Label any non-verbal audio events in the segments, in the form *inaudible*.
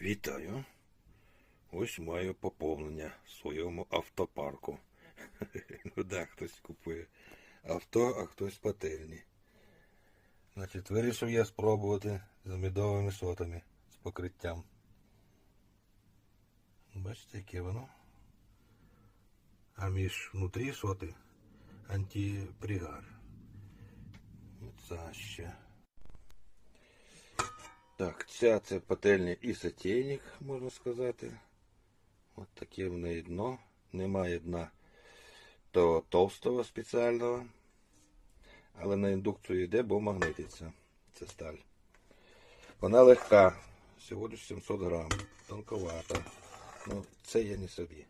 Вітаю. Ось маю поповнення в своєму автопарку. *laughs* Ну да, хтось купує авто, а хтось пательні. Значить, вирішив я спробувати з медовими сотами з покриттям. Бачите, яке воно. А між внутрі соти антипригар. Це ще. Так, ця це пательня і сотейник, можна сказати. От таке в неї дно. Немає дна того товстого спеціального. Але на індукцію йде, бо магнититься. Це сталь. Вона легка. Всього лиш 700 грам. Тонковата. Ну, це я не собі.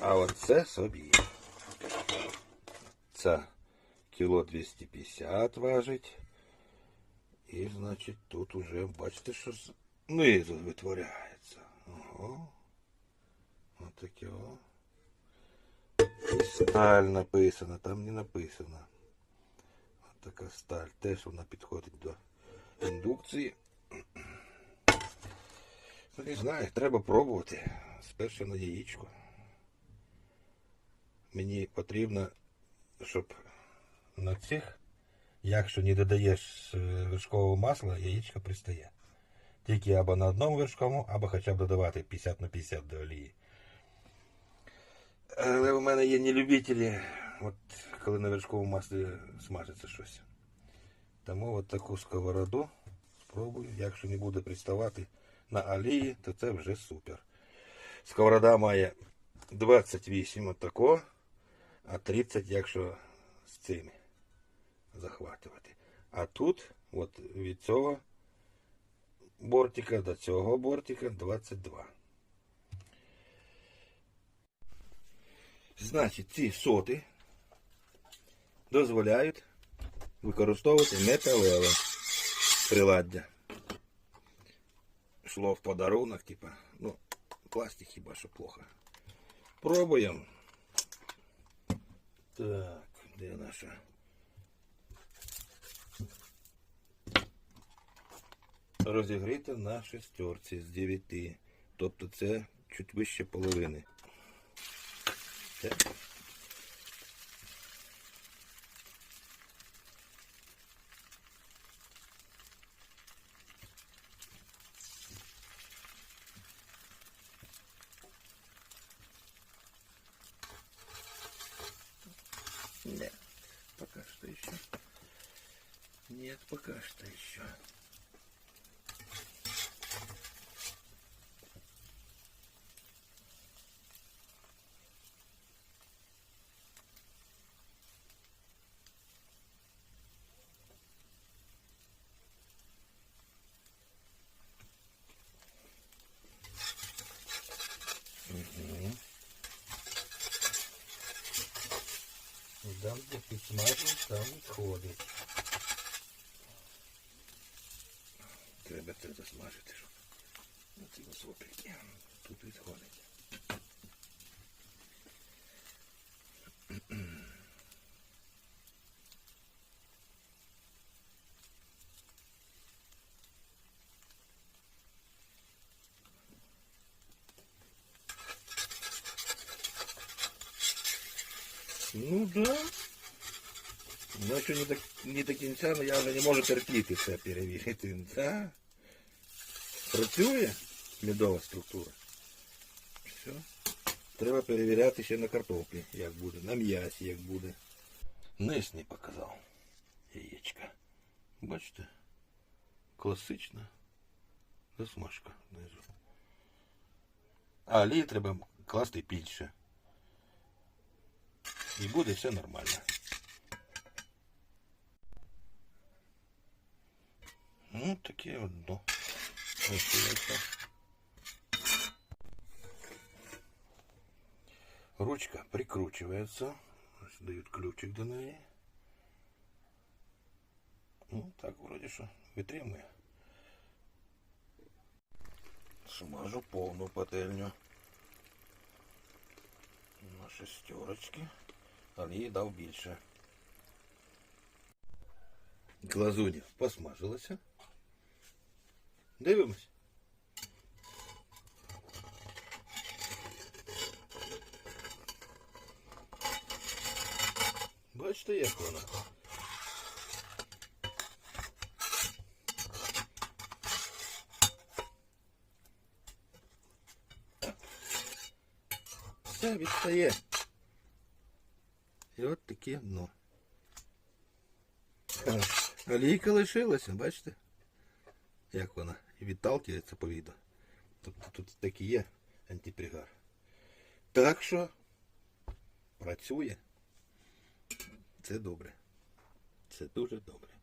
А от це собі. Це кіло 250 важить. І, значить, тут уже, бачите, що знизу витворяється. Ого. Ось таке о. Сталь написана, там не написано. Ось така сталь. Теж вона підходить до індукції. Ну, не знаю, треба пробувати. Спершу на яєчко. Мені потрібно, щоб на цих Якщо не додаєш е, вершкового масла, яєчко пристає. Тільки або на одному вершковому, або хоча б додавати 50 на 50 до олії. Але у мене є нелюбителі, от коли на вершковому маслі смажиться щось. Тому от таку сковороду спробую. Якщо не буде приставати на олії, то це вже супер. Сковорода має 28 отако, а 30, якщо з цими захватувати. А тут, от від цього бортика до цього бортика 22. Значить, ці соти дозволяють використовувати металеве приладдя. Шло в подарунок, типа, ну, пластик хіба що плохо. Пробуємо. Так, де наша? Розігріти на шестерці з 9. Тобто це чуть вище половини. Так. Пока что еще. Нет, пока что еще. Там, де підсмажив, там відходить. Треба це засмажити, щоб на ці соплики тут відходить. Ну да. Ну, що не до, не до кінця, але я вже не можу терпіти це перевірити. Да. Працює медова структура. Все. Треба перевіряти ще на картоплі, як буде, на м'ясі, як буде. Низ не показав. Яєчка. Бачите? Класична засмажка знизу. А олії треба класти більше. І буде все нормально. Ну, таке от дно. Ручка прикручивается. Дают ключик до неї. Ну, так вроде що витримує. Смажу повну пательню. На шестерочки але дав більше. Глазунь посмажилася. Дивимось. Бачите, як вона. Все, відстає. І от таке дно. Ха, Олійка лишилася, бачите? Як вона і відталкується по віду. Тобто тут такий є антипригар. Так що працює. Це добре. Це дуже добре.